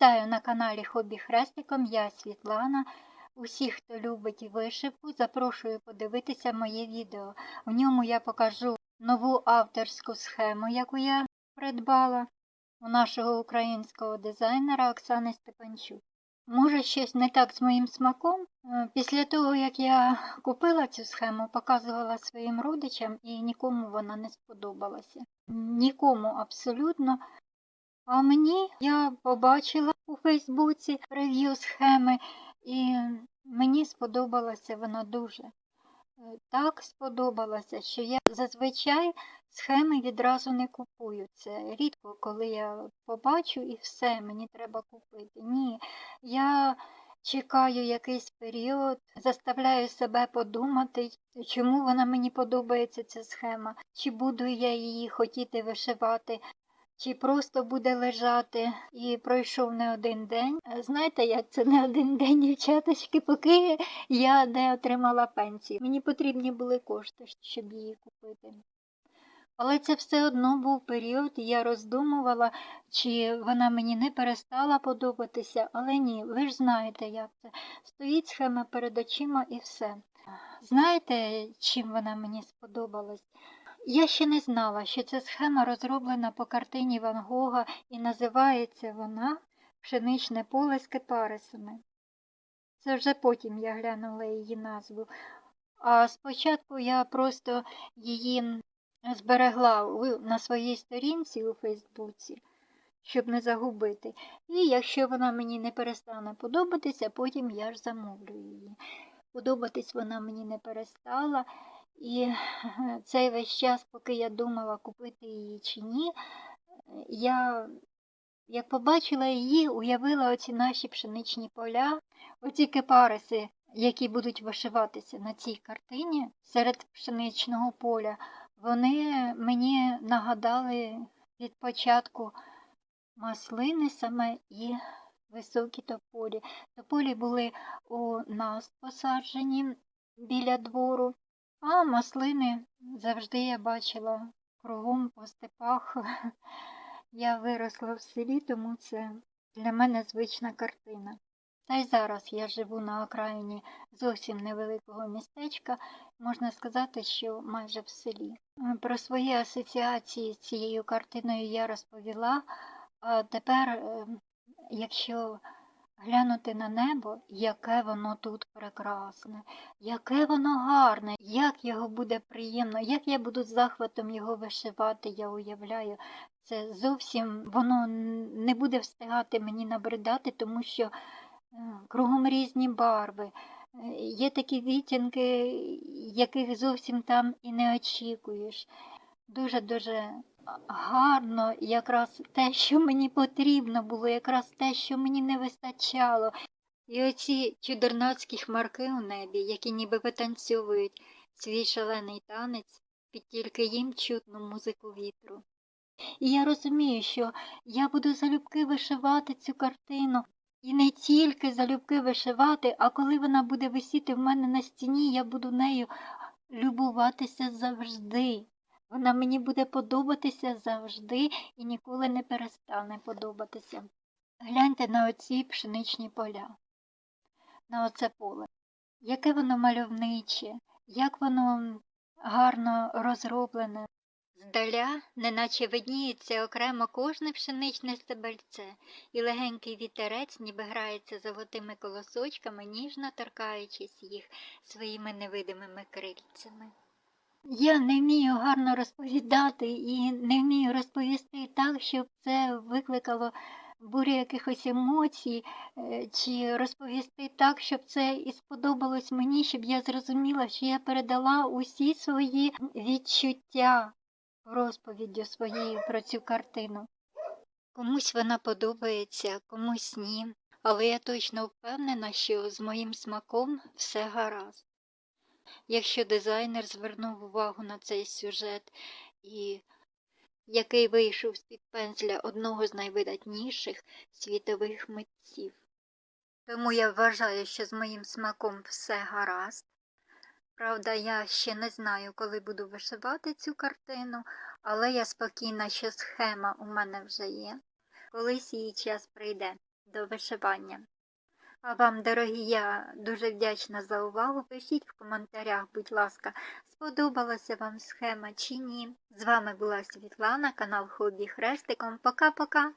Вітаю на каналі Хобі Хрестиком, я Світлана. Усіх, хто любить вишивку, запрошую подивитися моє відео. В ньому я покажу нову авторську схему, яку я придбала у нашого українського дизайнера Оксани Степанчук. Може, щось не так з моїм смаком. Е, Після того, як я купила цю схему, показувала своїм родичам і нікому вона не сподобалася. Нікому абсолютно. А мені я побачила у Фейсбуці рев'ю схеми, і мені сподобалася вона дуже. Е, Так сподобалася, що я зазвичай схеми відразу не купую. Це рідко, коли я побачу і все, мені треба купити. Ні, я чекаю якийсь період, заставляю себе подумати, чому вона мені подобається ця схема, чи буду я її хотіти вишивати. Чи просто буде лежати і пройшов не один день. Е, Знаєте, як це не один день, дівчаточки, поки я не отримала пенсію. Мені потрібні були кошти, щоб її купити. Але це все одно був період, і я роздумувала, чи вона мені не перестала подобатися, але ні, ви ж знаєте, як це. Стоїть схема перед очима і все. Знаєте, чим вона мені сподобалась? Я ще не знала, що ця схема розроблена по картині Ван Гога і називається вона Пшеничне поле з кипарисами. Це вже потім я глянула її назву. А спочатку я просто її зберегла на своїй сторінці у Фейсбуці, щоб не загубити. І якщо вона мені не перестане подобатися, потім я ж замовлю її. Подобатись вона мені не перестала. І цей весь час, поки я думала, купити її чи ні, я, як побачила її, уявила оці наші пшеничні поля, оці кипариси, які будуть вишиватися на цій картині серед пшеничного поля, вони мені нагадали від початку маслини саме і високі тополі. Тополі були у нас посаджені біля двору. А маслини завжди я бачила кругом по степах. Я виросла в селі, тому це для мене звична картина. Та й зараз я живу на окраїні зовсім невеликого містечка, можна сказати, що майже в селі. Про свої асоціації з цією картиною я розповіла, а тепер, е, якщо глянути на небо, яке воно тут прекрасне, яке воно гарне, як його буде приємно, як я буду з захватом його вишивати, я уявляю. Це зовсім воно не буде встигати мені набридати, тому що е, кругом різні барви. Е, Є такі відтінки, яких зовсім там і не очікуєш. Дуже-дуже гарно, якраз те, що мені потрібно було, якраз те, що мені не вистачало. І оці чудернацькі хмарки у небі, які ніби витанцьовують свій шалений танець під тільки їм чутну музику вітру. І я розумію, що я буду залюбки вишивати цю картину. І не тільки залюбки вишивати, а коли вона буде висіти в мене на стіні, я буду нею любуватися завжди. Вона мені буде подобатися завжди і ніколи не перестане подобатися. Гляньте на оці пшеничні поля, на оце поле. Яке воно мальовниче, як воно гарно розроблене. Здаля, неначе видніється окремо кожне пшеничне стебельце, і легенький вітерець ніби грається золотими колосочками, ніжно торкаючись їх своїми невидимими крильцями. Я не вмію гарно розповідати і не вмію розповісти так, щоб це викликало бурю якихось емоцій, е, чи розповісти так, щоб це і сподобалось мені, щоб я зрозуміла, що я передала усі свої відчуття розповіддю своєю про цю картину. Комусь вона подобається, комусь ні, але я точно впевнена, що з моїм смаком все гаразд. Якщо дизайнер звернув увагу на цей сюжет, і який вийшов з-під пензля одного з найвидатніших світових митців. Тому я вважаю, що з моїм смаком все гаразд. Правда, я ще не знаю, коли буду вишивати цю картину, але я спокійна, що схема у мене вже є. Колись її час прийде. до вишивання. А вам, дорогі, я дуже вдячна за увагу. Пишіть в коментарях, будь ласка, сподобалася вам схема чи ні. З вами була Світлана, канал Хобі Хрестиком. Пока-пока!